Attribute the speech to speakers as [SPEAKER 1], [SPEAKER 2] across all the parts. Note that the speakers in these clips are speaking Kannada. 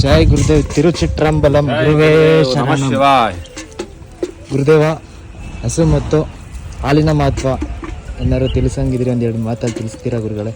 [SPEAKER 1] ಜೈ ಗುರುದೇವ್ ತಿರುಚಿತ್ರಂಬಲಂ ಗುರುವೇ ಶರಣಂ. ಗುರುದೇವ ಹಸು ಮತ್ತು ಹಾಲಿನ ಮಹತ್ವ ಏನಾದ್ರು ತಿಳಿಸಂಗಿದ್ರೆ ಒಂದ್ ಎರಡು ಮಾತಲ್ಲಿ ತಿಳಿಸ್ತೀರಾ ಗುರುಗಳೇ?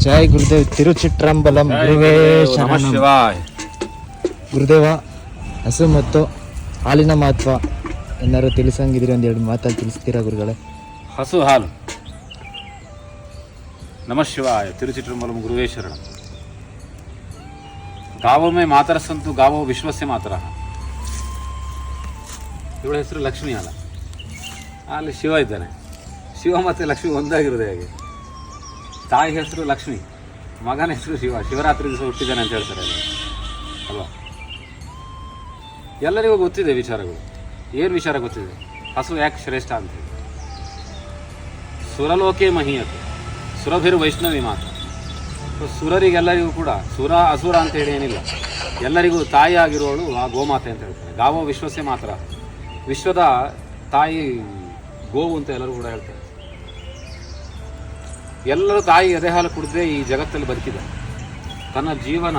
[SPEAKER 1] ಜೈ ಗುರುದೇವ್ ತಿರುಚಿತ್ರಂಬಲಂ ಗುರುವೇ ಶರಣಂ.
[SPEAKER 2] ಶಿವಾಯ್.
[SPEAKER 1] ಗುರುದೇವ ಹಸು ಮತ್ತು ಹಾಲಿನ ಮಹತ್ವ ಏನಾದ್ರು ತಿಳಿಸಂಗಿದ್ರೆ ಒಂದ್ ಎರಡು ಮಾತಲ್ಲಿ ತಿಳಿಸ್ತೀರಾ ಗುರುಗಳೇ?
[SPEAKER 2] ಹಸು ಹಾಲು. ನಮಃ ಶಿವಾಯ ತಿರುಚಿಟ್ರಂಬಲಂ ಶರಣ. ಗಾವೊಮ್ಮೆ ಮಾತರಸಂತು ಗಾವೋ ವಿಶ್ವಸ್ಯ ಮಾತರ. ಇವಳ ಹೆಸರು ಲಕ್ಷ್ಮಿ ಅಲ್ಲ. ಅಲ್ಲಿ ಶಿವ ಇದ್ದಾನೆ. ಶಿವ ಮತ್ತು ಲಕ್ಷ್ಮಿ ಒಂದಾಗಿರೋದು ಹೇಗೆ. ತಾಯಿ ಹೆಸರು ಲಕ್ಷ್ಮಿ, ಮಗನ ಹೆಸರು ಶಿವ ಶಿವರಾತ್ರಿ ದಿವಸ ಹುಟ್ಟಿದ್ದಾನೆ ಅಂತ ಹೇಳ್ತಾರೆ. ಅಲ್ವಾ? ಎಲ್ಲರಿಗೂ ಗೊತ್ತಿದೆ ವಿಚಾರಗಳು. ಏನು ವಿಚಾರ ಗೊತ್ತಿದೆ? ಹಸು ಯಾಕೆ ಶ್ರೇಷ್ಠ ಅಂತ ಹೇಳಿ. ಸುರಲೋಕೆ ಮಹೀಯತೆ, ಸುರಭಿರು ವೈಷ್ಣವಿ ಮಾತ್ರ ಸೊ, ಸುರರಿಗೆಲ್ಲರಿಗೂ ಕೂಡ ಸುರ, ಅಸುರ ಅಂತ ಹೇಳಿ ಏನಿಲ್ಲ. ಎಲ್ಲರಿಗೂ ತಾಯಿ ಆಗಿರೋಳು ಆ ಗೋಮಾತೆ ಅಂತ ಹೇಳ್ತಾರೆ. ಗಾವೋ ವಿಶ್ವಸ್ಯ ಮಾತ್ರ. ವಿಶ್ವದ ತಾಯಿ ಗೋವು ಅಂತ ಎಲ್ಲರೂ ಕೂಡ ಹೇಳ್ತಾರೆ. ಎಲ್ಲರೂ ತಾಯಿ ಎದೆಹಾಲು ಹಾಲು ಕುಡಿದೇ ಈ ಜಗತ್ತಲ್ಲಿ ಬದುಕಿದೆ. ತನ್ನ ಜೀವನ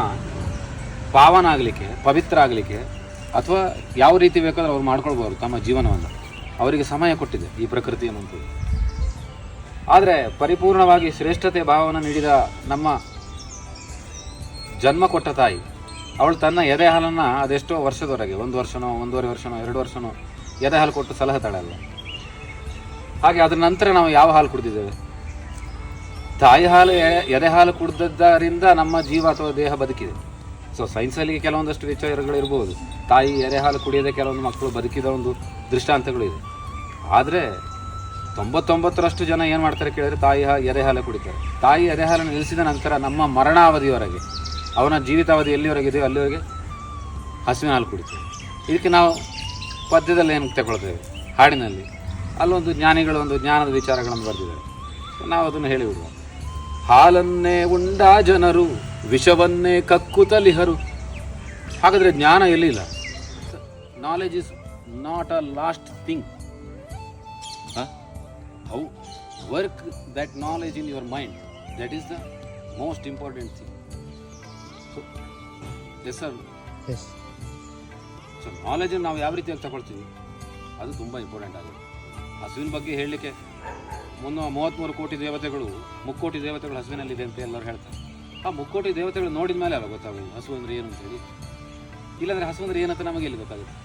[SPEAKER 2] ಪಾವನ ಆಗಲಿಕ್ಕೆ ಪವಿತ್ರ ಆಗಲಿಕ್ಕೆ ಅಥವಾ ಯಾವ ರೀತಿ ಬೇಕಾದ್ರೂ ಅವ್ರು ಮಾಡ್ಕೊಳ್ಬೋದು ತಮ್ಮ ಜೀವನವನ್ನು. ಅವರಿಗೆ ಸಮಯ ಕೊಟ್ಟಿದೆ ಈ ಪ್ರಕೃತಿ ಅನ್ನುವಂಥದ್ದು ಆದರೆ ಪರಿಪೂರ್ಣವಾಗಿ ಶ್ರೇಷ್ಠತೆ ಭಾವವನ್ನು ನೀಡಿದ ನಮ್ಮ ಜನ್ಮ ಕೊಟ್ಟ ತಾಯಿ, ಅವಳು ತನ್ನ ಎದೆ ಹಾಲನ್ನು ಅದೆಷ್ಟೋ ವರ್ಷದವರೆಗೆ, ಒಂದು ವರ್ಷನೋ, ಒಂದೂವರೆ ವರ್ಷನೋ, ಎರಡು ವರ್ಷನೋ ಎದೆ ಹಾಲು ಕೊಟ್ಟು ಸಲಹೆ ಅಲ್ವ ಹಾಗೆ ಅದರ ನಂತರ ನಾವು ಯಾವ ಹಾಲು ಕುಡಿದಿದ್ದೇವೆ? ತಾಯಿ ಹಾಲು ಎದೆ ಹಾಲು ಕುಡ್ದದ್ದರಿಂದ ನಮ್ಮ ಜೀವ ಅಥವಾ ದೇಹ ಬದುಕಿದೆ. ಸೊ ಸೈನ್ಸಲ್ಲಿ ಕೆಲವೊಂದಷ್ಟು ವಿಚಾರಗಳು ಇರ್ಬೋದು. ತಾಯಿ ಎದೆ ಹಾಲು ಕುಡಿಯದೆ ಕೆಲವೊಂದು ಮಕ್ಕಳು ಬದುಕಿದ ಒಂದು ದೃಷ್ಟಾಂತಗಳು ಇದೆ. ಆದರೆ, ತೊಂಬತ್ತೊಂಬತ್ತರಷ್ಟು ಜನ ಏನು ಮಾಡ್ತಾರೆ ಕೇಳಿದರೆ ತಾಯಿ ಹಾ ಎದೆ ಹಾಲು ಕುಡಿತಾರೆ. ತಾಯಿ ಎದೆ ಹಾಲನ್ನು ನಿಲ್ಲಿಸಿದ ನಂತರ ನಮ್ಮ ಮರಣಾವಧಿಯವರೆಗೆ ಅವನ ಜೀವಿತಾವಧಿ ಎಲ್ಲಿವರೆಗೆ ಇದೆಯೋ ಅಲ್ಲಿವರೆಗೆ ಹಸುವಿನ ಹಾಲು ಕುಡಿತೇವೆ ಇದಕ್ಕೆ ನಾವು ಪದ್ಯದಲ್ಲಿ ಏನು ತಗೊಳ್ತೇವೆ? ಹಾಡಿನಲ್ಲಿ ಅಲ್ಲೊಂದು ಜ್ಞಾನಿಗಳು, ಒಂದು ಜ್ಞಾನದ ವಿಚಾರಗಳನ್ನು ಬರೆದಿದ್ದಾರೆ. ನಾವು ಅದನ್ನು ಹೇಳಿಬಿಡುವ ಹಾಲನ್ನೇ ಉಂಡ ಜನರು ವಿಷವನ್ನೇ ಕಕ್ಕುತ್ತಲಿಹರು ಹಾಗಾದರೆ ಜ್ಞಾನ ಎಲ್ಲಿಲ್ಲ? Knowledge is not a last thing how? Work that knowledge in your mind that is the most important thing so yes sir
[SPEAKER 1] yes
[SPEAKER 2] so ನಾಲೆಜನ್ನು ನಾವು ಯಾವ ರೀತಿಯಾಗಿ ತಗೊಳ್ತೀವಿ? ಅದು ತುಂಬ ಇಂಪಾರ್ಟೆಂಟ್ ಆಗಿದೆ. ಹಸುವಿನ ಬಗ್ಗೆ ಹೇಳಲಿಕ್ಕೆ ಮುನ್ನೂ ಮೂವತ್ತ್ಮೂರು ಕೋಟಿ ದೇವತೆಗಳು, ಮುಕ್ಕೋಟಿ ದೇವತೆಗಳು ಹಸುವಿನಲ್ಲಿದೆ ಅಂತ ಎಲ್ಲರೂ ಹೇಳ್ತಾರೆ. ಆ ಮುಕ್ಕೋಟಿ ದೇವತೆಗಳು ನೋಡಿದ ಮೇಲೆ ಅಲ್ಲ ಗೊತ್ತಾಗೋದು, ಹಸು ಅಂದರೆ ಏನು ಅಂತೇಳಿ. ಇಲ್ಲಾಂದರೆ ಹಸು ಅಂದರೆ ಏನಂತ ನಮಗೆ ಇಲ್ಲಿ ಗೊತ್ತಾಗುತ್ತೆ.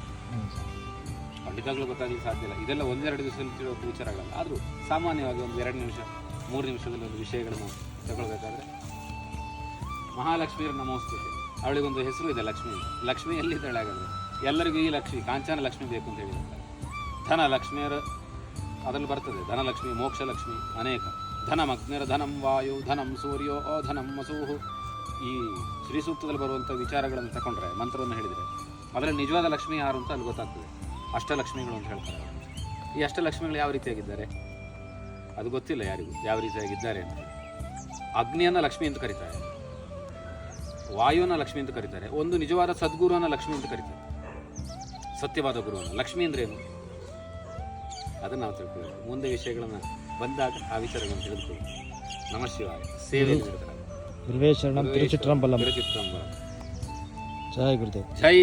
[SPEAKER 2] ಖಂಡಿತವಾಗ್ಲೂ ಗೊತ್ತಾಗಲಿಕ್ಕೆ ಸಾಧ್ಯ ಇಲ್ಲ. ಇದೆಲ್ಲ ಒಂದೆರಡು ದಿವಸದಲ್ಲಿ ತಿಳಿಯೋ ವಿಚಾರಗಳಲ್ಲ ಆದರೂ ಸಾಮಾನ್ಯವಾಗಿ ಒಂದು ಎರಡು ನಿಮಿಷ, ಮೂರು ನಿಮಿಷದಲ್ಲಿ ಒಂದು ವಿಷಯಗಳನ್ನು ತಗೊಳ್ಬೇಕಾದ್ರೆ ಮಹಾಲಕ್ಷ್ಮಿಯರ ನಮೋಸ್ತುತೆ. ಅವಳಿಗೊಂದು ಹೆಸರು ಇದೆ ಲಕ್ಷ್ಮಿ. ಲಕ್ಷ್ಮಿ ಎಲ್ಲಿದ್ದಾಳೆ ಹಾಗಾದರೆ ಎಲ್ಲರಿಗೂ ಈ ಲಕ್ಷ್ಮಿ, ಕಾಂಚನ ಲಕ್ಷ್ಮಿ ಬೇಕು ಅಂತ ಹೇಳಿದ್ದಾರೆ. ಧನ ಲಕ್ಷ್ಮಿಯರ ಅದರಲ್ಲಿ ಬರ್ತದೆ. ಧನಲಕ್ಷ್ಮಿ, ಮೋಕ್ಷಲಕ್ಷ್ಮಿ ಅನೇಕ. ಧನಮಗ್ನಿರ ಧನಂ ವಾಯು, ಧನಂ ಸೂರ್ಯೋ ಓ ಧನಂ ಮಸೂಹು ಈ ಶ್ರೀ ಸೂಕ್ತದಲ್ಲಿ ಬರುವಂಥ ವಿಚಾರಗಳನ್ನು ತಗೊಂಡ್ರೆ ಮಂತ್ರವನ್ನು ಹೇಳಿದರೆ ಅದರಲ್ಲಿ ನಿಜವಾದ ಲಕ್ಷ್ಮಿ ಯಾರು ಅಂತ ಅಲ್ಲಿ ಗೊತ್ತಾಗ್ತದೆ. ಅಷ್ಟಲಕ್ಷ್ಮಿಗಳು ಅಂತ ಹೇಳ್ತಾರೆ ಈ ಅಷ್ಟಲಕ್ಷ್ಮಿಗಳು ಯಾವ ರೀತಿಯಾಗಿದ್ದಾರೆ? ಅದು ಗೊತ್ತಿಲ್ಲ ಯಾರಿಗೂ, ಯಾವ ರೀತಿಯಾಗಿದ್ದಾರೆ ಅಂತ. ಅಗ್ನಿಯನ್ನು ಲಕ್ಷ್ಮಿ ಅಂತ ಕರೀತಾರೆ. ವಾಯುವನ್ನು ಲಕ್ಷ್ಮಿ ಅಂತ ಕರೀತಾರೆ. ಒಂದು ನಿಜವಾದ ಸದ್ಗುರುವನ್ನ ಲಕ್ಷ್ಮಿ ಅಂತ ಕರೀತಾರೆ. ಸತ್ಯವಾದ ಗುರುವನ್ನು. ಲಕ್ಷ್ಮಿ ಏನು? ಅದನ್ನು ನಾವು ತಿಳ್ಕೊಳ್ಬೇಕು ಮುಂದೆ ವಿಷಯಗಳನ್ನು ಬಂದಾಗ ಆ ವಿಚಾರಗಳನ್ನು ತಿಳಿದುಕೊಳ್ಳಿ. ನಮ ಶಿವಾಯ. ಸೇವೆ
[SPEAKER 1] ಗುರುವೇ ಶರಣಂ ತಿರುಚಿಟ್ರಂಬಲಂ.
[SPEAKER 2] ತಿರುಚಿತ್ರಂಬರ
[SPEAKER 1] ಜೈ ಗುರುದೇವ್.
[SPEAKER 2] ಜೈ